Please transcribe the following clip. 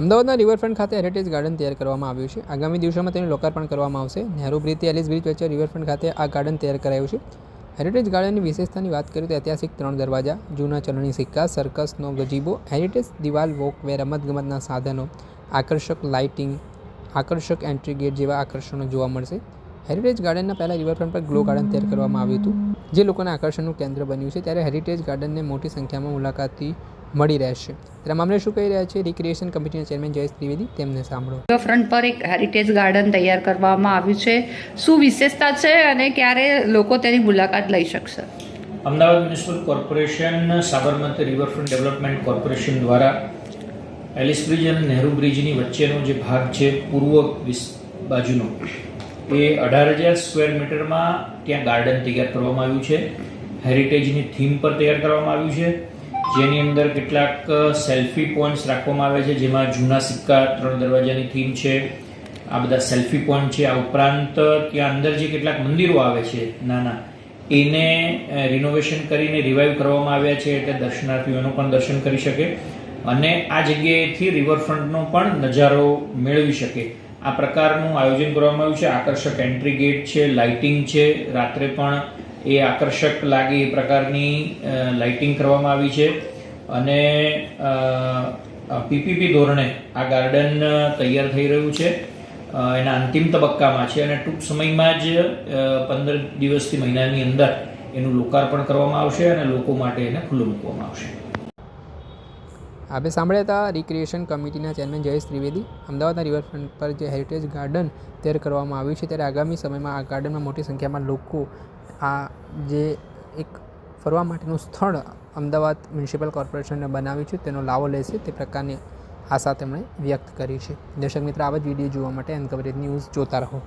અમદાવાદના રિવરફ્રન્ટ ખાતે heritage garden તૈયાર કરવામાં આવ્યું છે. આગામી દિવસોમાં તેનું લોકાર્પણ કરવામાં આવશે. નહેરુ બ્રિજ એલિસ બ્રિજ વચ્ચે રિવરફ્રન્ટ ખાતે આ ગાર્ડન તૈયાર કરાયું છે. હેરિટેજ ગાર્ડનની વિશેષતાની વાત કરીએ તો ઐતિહાસિક ત્રણ દરવાજા, જૂના ચલણી સિક્કા સર્કસનો ગજીબો હેરિટેજ દિવાલ વોકવે રમતગમતના સાધનો, આકર્ષક લાઇટિંગ આકર્ષક એન્ટ્રી ગેટ જેવા આકર્ષણો જોવા મળશે. હેરિટેજ ગાર્ડનના પહેલાં રિવરફ્રન્ટ પર ગ્લો ગાર્ડન તૈયાર કરવામાં આવ્યું હતું, જે લોકોના આકર્ષણનું કેન્દ્ર બન્યું છે. ત્યારે હેરિટેજ ગાર્ડનને મોટી સંખ્યામાં મુલાકાતી મળી રહેશે. ત્યારે મામલે શું કહી રહ્યા છે? રિક્રિએશન કમિટીના ચેરમેન જયેશ ત્રિવેદી તેમને સાંભળો. ફ્રન્ટ પર એક હેરિટેજ ગાર્ડન તૈયાર કરવામાં આવ્યું છે. શું વિશેષતા છે અને ક્યારે લોકો તેની મુલાકાત લઈ શકશે? Ahmedabad municipal corporation Sabarmati riverfront development corporation દ્વારા એલિસ બ્રિજ અને નહેરુ બ્રિજની વચ્ચેનો જે ભાગ છે પૂર્વ બાજુનો એ અઢાર હજાર સ્ક્વેર મીટરમાં ત્યાં ગાર્ડન તૈયાર કરવામાં આવ્યું છે. હેરિટેજની થીમ પર તૈયાર કરવામાં આવ્યું છે. જેની અંદર કેટલાક સેલ્ફી પોઈન્ટ્સ રાખવામાં આવે છે, જેમાં જૂના સિક્કા, ત્રણ દરવાજાની થીમ છે, આ બધા સેલ્ફી પોઈન્ટ છે. આ ઉપરાંત ત્યાં અંદર જે કેટલાક મંદિરો આવે છે, નાના, એને રિનોવેશન કરીને રિવાઇવ કરવામાં આવ્યા છે, એટલે દર્શનાર્થીઓ એનું પણ દર્શન કરી શકે. અને આ જગ્યાએથી રિવરફ્રન્ટનો પણ નજારો મેળવી શકે. આ પ્રકારનું આયોજન કરવામાં આવ્યું છે. આકર્ષક એન્ટ્રી ગેટ છે લાઇટિંગ છે. રાત્રે પણ એ આકર્ષક લાગે એ પ્રકારની લાઇટિંગ કરવામાં આવી છે. અને પીપીપી ધોરણે આ ગાર્ડન તૈયાર થઈ રહ્યું છે. એના અંતિમ તબક્કામાં છે અને ટૂંક સમયમાં જ પંદર દિવસથી મહિનાની અંદર એનું લોકાર્પણ કરવામાં આવશે અને લોકો માટે એને ખુલ્લું મૂકવામાં આવશે. આપણે સાંભળ્યા હતા રિક્રિએશન કમિટીના ચેરમેન જયેશ ત્રિવેદી. અમદાવાદના રિવરફ્રન્ટ પર જે હેરિટેજ ગાર્ડન તૈયાર કરવામાં આવ્યું છે, ત્યારે આગામી સમયમાં આ ગાર્ડનમાં મોટી સંખ્યામાં લોકો આ જે એક ફરવા માટેનું સ્થળ અમદાવાદ મ્યુનિસિપલ કોર્પોરેશનને બનાવ્યું છે, તેનો લાવો લેશે. તે પ્રકારની આશા તેમણે વ્યક્ત કરી છે. દર્શક મિત્ર, આવા જ વીડિયો જોવા માટે એન્કવરેજ ન્યૂઝ જોતા રહો.